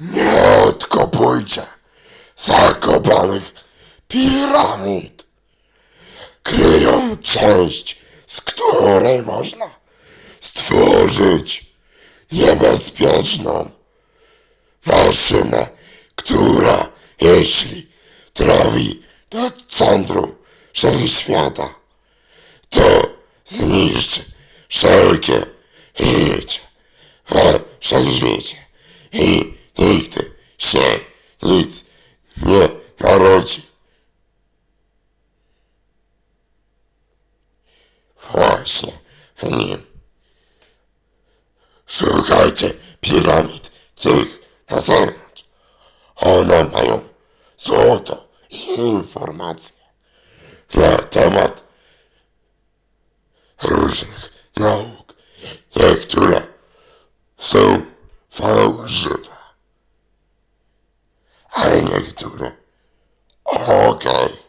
Nie odkopujcie zakopanych piramid. Kryją część, z której można stworzyć niebezpieczną maszynę, która jeśli trafi do centrum wszechświata, to zniszczy wszelkie życie we wszechświecie i nigdy się nic nie narodzi. Właśnie w nim. Szukajcie piramid tych na zewnątrz. One mają złoto i informacje na temat różnych nauk. Niektóre są fałszywe, I didn't get to them. Okay.